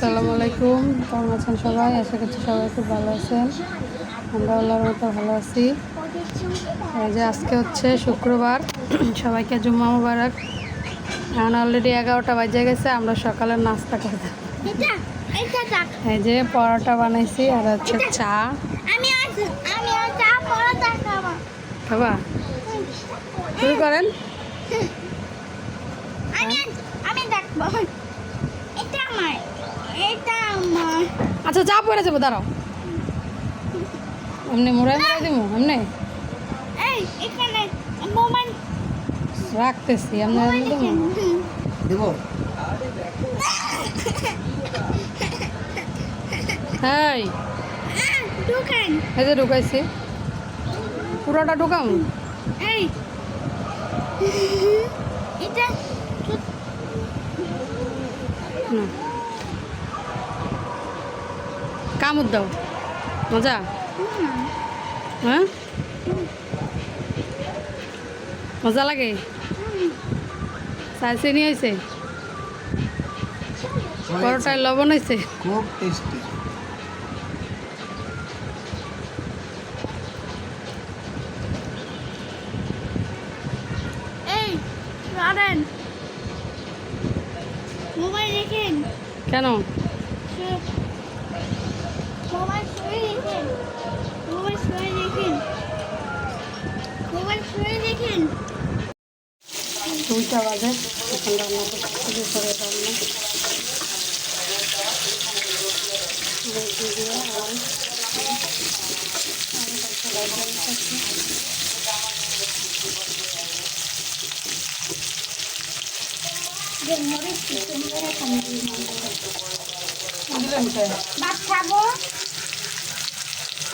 আসসালামু আলাইকুম। কেমন আছেন সবাই? আশা করছি সবাই খুব ভালো আছেন। আমরা আল্লাহর মতো ভালো আছি। এই যে আজকে হচ্ছে শুক্রবার। সবাইকে জুম্মা মুবারক। এখন অলরেডি এগারোটা বাজে গেছে আমরা সকালের নাস্তা করতে এটা এটা এই যে পরোটা বানাইছি আর হচ্ছে চা। খাব। শুরু করেন। আমি আমি দেখব। এটা আমার। আচ্ছা চা পড়ে যাব দাঁড়াও। এমনি মুড়াই মুড়াই দিব এমনি? রাখতেছি দিব? হ্যাঁ এই যে ঢুকাইছি। পুরোটা ঢুকাম? এটা না। কামড় দাও। মজা? হ্যাঁ? মজা লাগে? চাইছে নিয়ে হয়েছে? পরোটায় লবণ হয়েছে? খুব টেস্টি এই রাডেন মোবাইল দেখেন। কেন মোবাইল শুয়ে দেখেন মোবাইল শুয়ে দেখেন মোবাইল শুয়ে দেখেন দুইটা বাজে। এখন রান্না করতে রান্না দিয়ে আর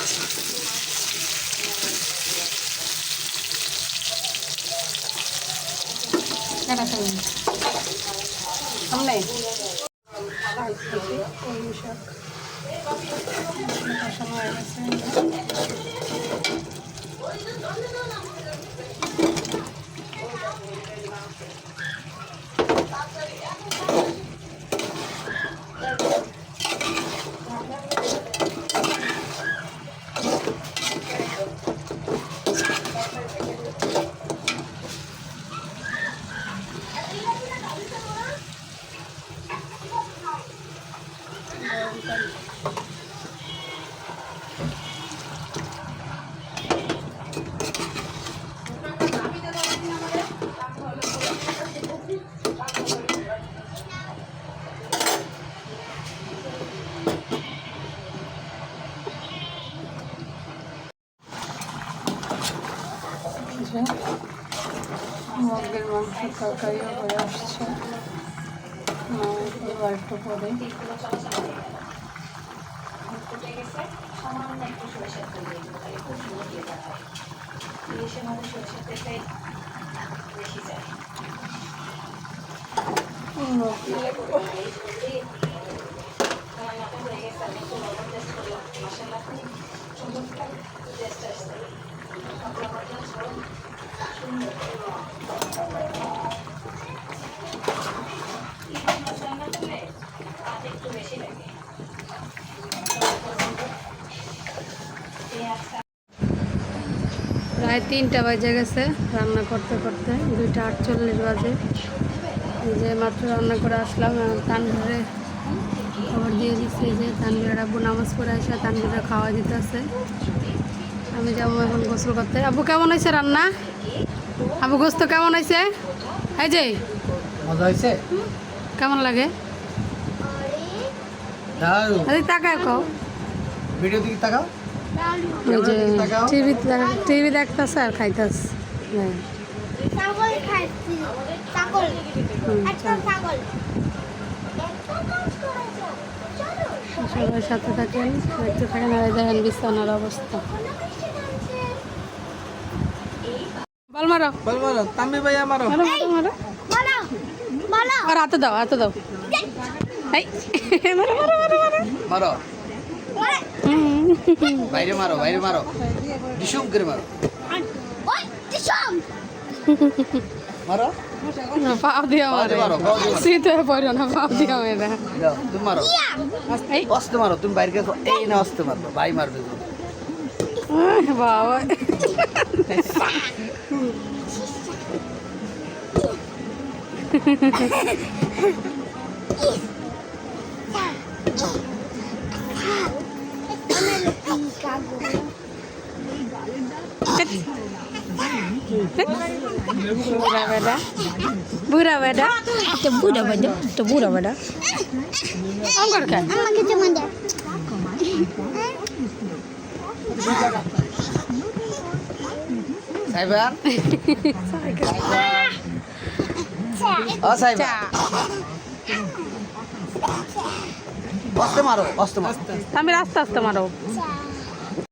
আর একটা গাজর আছে। দিলেন তো? ভাত খাব কেনা খাবেন? সামনে কলমি শাক কষানো হয়ে গেছে। যে মুরগির মাংস তরকারিও হয়ে আসছে নামাই এবার একটু পরে প্রায় তিনটা বাজে গেছে রান্না করতে করতে দুইটা আটচল্লিশ বাজে। যে মাত্র রান্না করে আসলাম তানভীরে খবর দিয়ে দিচ্ছে যে তানভীরের আব্বু নামাজ পড়ে আসে তানভীরে খাওয়া দিতেছে। আমি যাব এখন গোসল করতে। আব্বু কেমন হয়েছে রান্না? আব্বু গোস্ত কেমন হয়েছে? এই যে। মজা হয়েছে? কেমন লাগে? আরে তাকায় কও। ভিডিও দিকে তাকাও। ওই যে। টিভি টিভি দেখতেছে আর খাইতেছে। হ্যাঁ। একটা সবাই সাথে থাকেন দেখতে থাকেন আর দেখেন বিছানার অবস্থা। বল মারো। বল বলো তাম্বি ভাইয়া মারো। মারো মারো মারো। বলো বলো আর হাতে দাও হাতে দাও। এই মারো মারো মারো। মারো। মারো। বাইরে মারো বাইরে মারো। ডিসুম করে মারো। ওই দিশম মারো? পাও দিয়ে মারে। মারো, মারো। শীত হয়ে পড়ো না পাও দিয়ে মেরে। যাও তুমি মারো। অস্তে মারো তুমি বাইরে গেছো এই না অস্তে মারবো ভাই মারবে। আহ, বুড়া বেটা বুড়া বেটা তো বুড়া বেটা তো বুড়া বেটা আমার খায় আমাকে যেমন দেখ সাইবার ও সাইবার অস্তে মারো অস্তে মারো আমি আস্তে আস্তে মারো